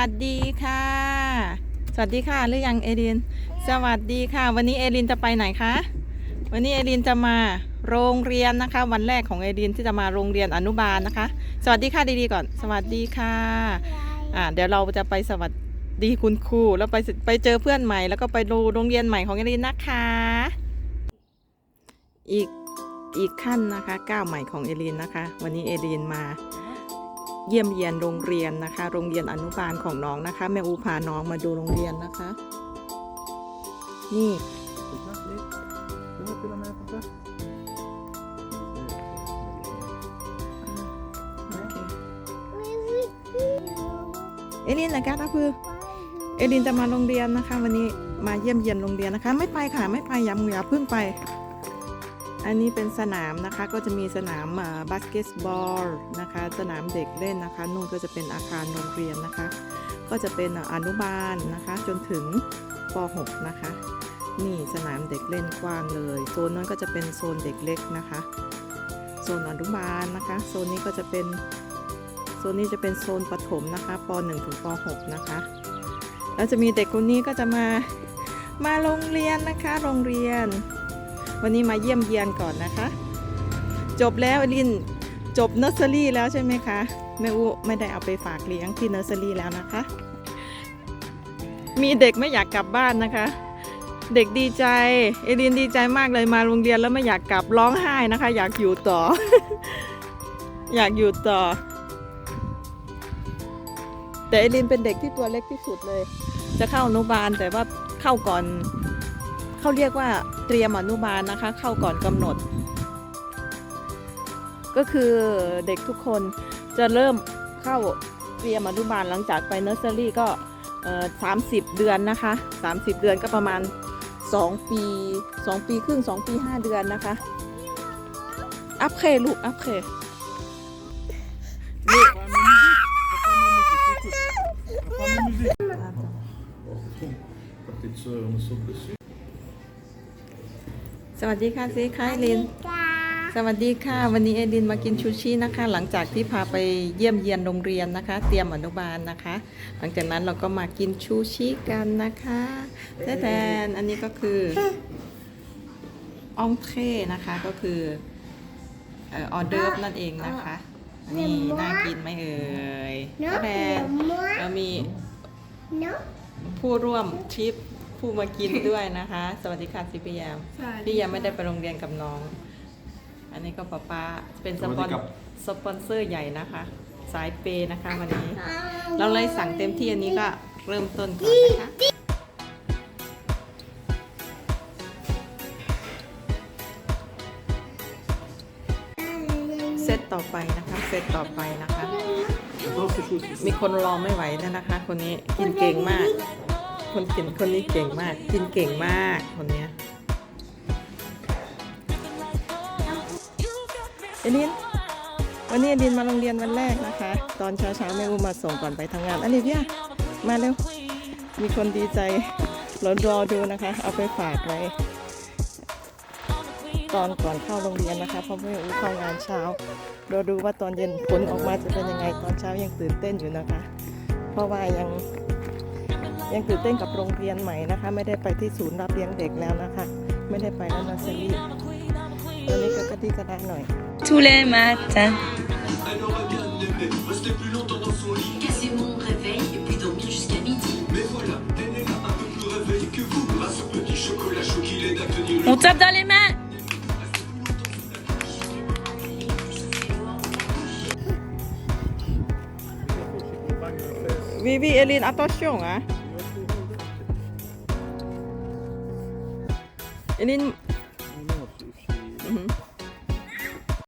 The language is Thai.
วัสดีค่ะ สวัสดีค่ะหรือยังเอลิน สวัสดีค่ะ วันนี้เอลินจะไปไหนคะ วันนี้เอลินจะมาโรงเรียนนะคะ วันแรกของเอลินที่จะมาโรงเรียนอนุบาลนะคะ สวัสดีค่ะดีๆก่อน สวัสดีค่ะอ่าเดี๋ยวเราจะไปสวัสดีคุณครูแล้วไปไปเจอเพื่อนใหม่ แล้วก็ไปดูโรงเรียนใหม่ของเอลินนะคะ อีกอีกขั้นนะคะก้าวใหม่ของเอลินนะคะ วันนี้เอลินมา เยี่ยมเยียนโรงเรียนนะคะ โรงเรียนอนุบาลของน้องนะคะ แม่อูพาน้องมาดูโรงเรียนนะคะ นี่เอลินนะคะทัพพือเอลินจะมาโรงเรียนนะคะ วันนี้มาเยี่ยมเยียนโรงเรียนนะคะ ไม่ไปค่ะไม่ไปอย่าอย่าเพิ่งไป อันนี้เป็นสนามนะคะก็จะมีสนามบาสเกตบอลนะคะ สนามเด็กเล่นนะคะนู่นก็จะเป็นอาคารโรงเรียนนะคะ ก็จะเป็นอนุบาลนะคะ จนถึงป .6 นะคะ นี่สนามเด็กเล่นกว้างเลย โซนนั้นก็จะเป็นโซนเด็กเล็กนะคะ โซนอนุบาลนะคะ โซนนี้ก็จะเป็นโซนนี้จะเป็นโซนประถมนะคะป .1 ถึงป .6 นะคะ แล้วจะมีเด็กคนนี้ก็จะมามาโรงเรียนนะคะ โรงเรียน วันนี้มาเยี่ยมเยียนก่อนนะคะ จบแล้วลินจบเนอร์เซอรี่แล้วใช่ไหมคะแม่อูไม่ได้เอาไปฝากเลี้ยงที่เนอร์เซอรี่แล้วนะคะ มีเด็กไม่อยากกลับบ้านนะคะ เด็กดีใจ เอลินดีใจมากเลยมาโรงเรียนแล้วไม่อยากกลับร้องไห้นะคะ อยากอยู่ต่อ อยากอยู่ต่อ แต่เอลินเป็นเด็กที่ตัวเล็กที่สุดเลย จะเข้าอนุบาลแต่ว่าเข้าก่อนเขาเรียกว่า เตรียมอนุบาลนะคะ เข้าก่อนกำหนด ก็คือเด็กทุกคนจะเริ่มเข้าเตรียมอนุบาลหลังจากไปเนอร์เซอรี่ก็สามสิบเดือนนะคะ 30 เดือนก็ประมาณ 2 ปี 2 ปีครึ่ง 2 ปี 5 เดือนนะคะ อัพเคลูก อัพเค Pas ma สวัสดีค่ะซีคายลิน สวัสดีค่ะ วันนี้เอลินมากินชูชินะคะ หลังจากที่พาไปเยี่ยมเยียนโรงเรียนนะคะ เตรียมอนุบาลนะคะ หลังจากนั้นเราก็มากินชูชิกันนะคะแต่แทนอันนี้ก็คืออองเทรนะคะก็คือเอออเดิร์ฟนั่นเองนะคะนี่น่ากินไหมเอ่ยแต่แทนเรามีผู้ร่วมทริป ผู้มากินด้วยนะคะ สวัสดีค่ะสิพี่ยามพี่ยามไม่ได้ไปโรงเรียนกับน้อง อันนี้ก็ป้าป้าเป็นสปอนสวัสดีครับสปอนเซอร์ใหญ่นะคะ สายเปย์นะคะวันนี้ เราเลยสั่งเต็มที่อันนี้ก็เริ่มต้นก่อนนะคะเซตต่อไปนะคะเซตต่อไปนะคะ Attends, c'est chaud. c'est มีคนรอไม่ไหวแล้วนะคะ คนนี้กินเก่งมาก คนกินคนนี้เก่งมาก กินเก่งมากคนเนี้ยเอลินวันนี้เอลินมาโรงเรียนวันแรกนะคะ ตอนเช้าเช้าๆแม่อูมาส่งก่อนไปทำงานอันนี้พี่มาเร็ว มีคนดีใจรอรอดูนะคะ เอาไปฝากไว้ตอนก่อนเข้าโรงเรียนนะคะเพราะแม่อูเข้างานเช้าเราดูว่าตอนเย็นผลออกมาจะเป็นยังไงตอนเช้ายังตื่นเต้นอยู่นะคะ เพราะว่ายัง ยังตื่นเต้นกับโรงเรียนใหม่นะคะ ไม่ได้ไปที่ศูนย์รับเลี้ยงเด็กแล้วนะคะ ไม่ได้ไปแล้วนะเซรี่ตัวนี้ก็กระดีกระดาหน่อย tous les matins. Casser mon réveil et puis dormir jusqu'à midi. On tape dans les mains. Oui, oui, Eline, attention, And then